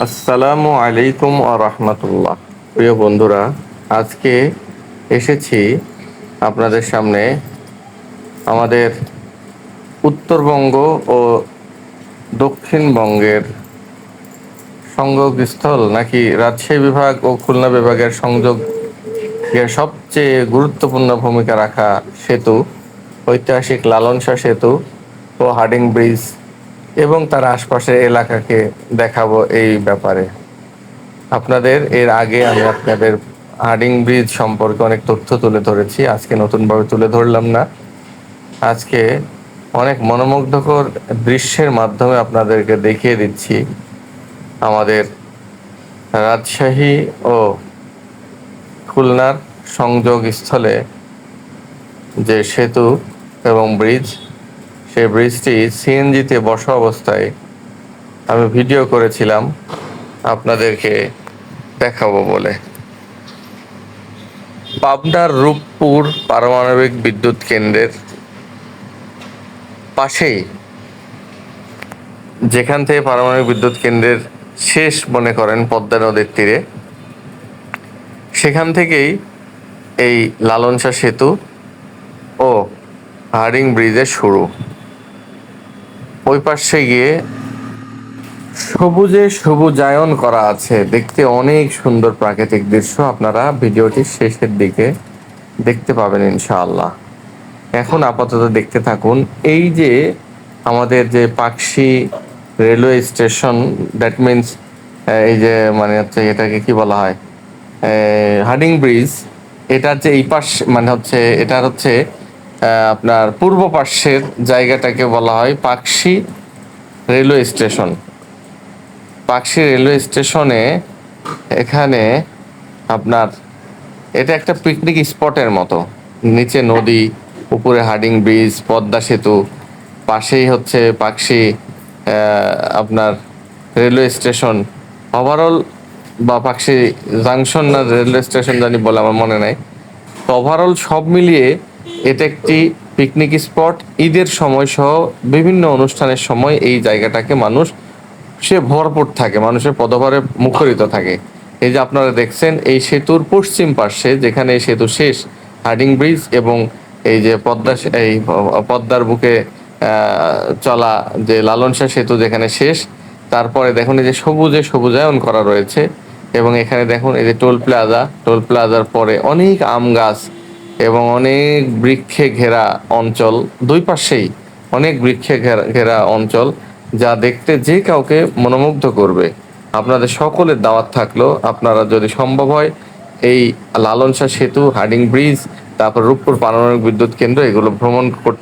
আসসালামু আলাইকুম আ রহমতুল্লাহ। প্রিয় বন্ধুরা, আজকে এসেছি আপনাদের সামনে আমাদের উত্তরবঙ্গ ও দক্ষিণবঙ্গের সংযোগস্থল নাকি রাজশাহী বিভাগ ও খুলনা বিভাগের সংযোগের সবচেয়ে গুরুত্বপূর্ণ ভূমিকা রাখা সেতু, ঐতিহাসিক লালন শাহ সেতু ও হার্ডিং ব্রিজ এবং তার আশপাশের এলাকাকে দেখাবো এই ব্যাপারে। আপনাদের এর আগে আমি আপনাদের হার্ডিং ব্রিজ সম্পর্কে অনেক তথ্য তুলে ধরেছি, আজকে নতুনভাবে তুলে ধরলাম না। আজকে অনেক মনোমুগ্ধকর দৃশ্যের মাধ্যমে আপনাদেরকে দেখিয়ে দিচ্ছি আমাদের রাজশাহী ও খুলনার সংযোগ স্থলে যে সেতু এবং ব্রিজ সেই ব্রিজটি সিএনজিতে বসা অবস্থায় আমি ভিডিও করেছিলাম আপনাদেরকে দেখাবো বলে। পাবনার রূপপুর পারমাণবিক বিদ্যুৎ কেন্দ্রের পাশেই, যেখান থেকে পারমাণবিক বিদ্যুৎ কেন্দ্রের শেষ মনে করেন পদ্মা নদীর তীরে, সেখান থেকেই এই লালনসা সেতু ও হারিং ব্রিজের শুরু। ওই পাশে গিয়ে সবুজে সবুজায়ন করা আছে। দেখতে অনেক সুন্দর প্রাকৃতিক দৃশ্য। আপনারা ভিডিওটির শেষের দিকে দেখতে পাবেন ইনশাআল্লাহ। এখন আপাতত দেখতে থাকুন, এই যে আমাদের যে Pakshi railway station that means এই যে মানে হচ্ছে এটাকে কি বলা হয় হার্ডিং ব্রিজ, এটার যে এই পাশ মানে হচ্ছে, এটার হচ্ছে আপনার পূর্ব পার্শ্বের জায়গাটাকে বলা হয় Pakshi railway station. Pakshi railway স্টেশনে এখানে আপনার, এটা একটা পিকনিক স্পটের মতো। নিচে নদী, উপরে হার্ডিং ব্রিজ, পদ্মা সেতু, পাশেই হচ্ছে পাকশি আপনার রেলওয়ে স্টেশন। ওভারঅল বা পাকশি জাংশন না রেলওয়ে স্টেশন জানি বলে আমার মনে নাই। তো ওভারঅল সব মিলিয়ে এটা একটি পিকনিক স্পট ঈদের সময় সহ বিভিন্ন অনুষ্ঠানের সময় এই জায়গাটাকে মানুষ, সে ভরপুর থাকে, মানুষের পদভারে মুখরিত থাকে। এই যে আপনারা দেখছেন, এই সেতুর পশ্চিম পার্শ্বে, যেখানে এই সেতু শেষ হার্ডিং ব্রিজ এবং এই যে পদ্মা এই পদ্মার বুকে চলা যে লালন শাহ সেতু যেখানে শেষ, তারপরে দেখুন এই যে সবুজে সবুজায়ন করা রয়েছে এবং এখানে দেখুন এই যে টোল প্লাজা। টোল প্লাজার পরে অনেক আম গাছ এবং অনেক বৃক্ষে ঘেরা অঞ্চল, দুই পাশেই অনেক বৃক্ষে ঘেরা অঞ্চল, যা দেখতে যে কাউকে মনোমুগ্ধ করবে। আপনাদের সকলের দাওয়াত থাকল। আপনারা যদি সম্ভব হয়, এই লালনসা সেতু, হার্ডিং ব্রিজ, তারপর রূপপুর পারমাণবিক বিদ্যুৎ কেন্দ্র, এগুলো ভ্রমণ করতে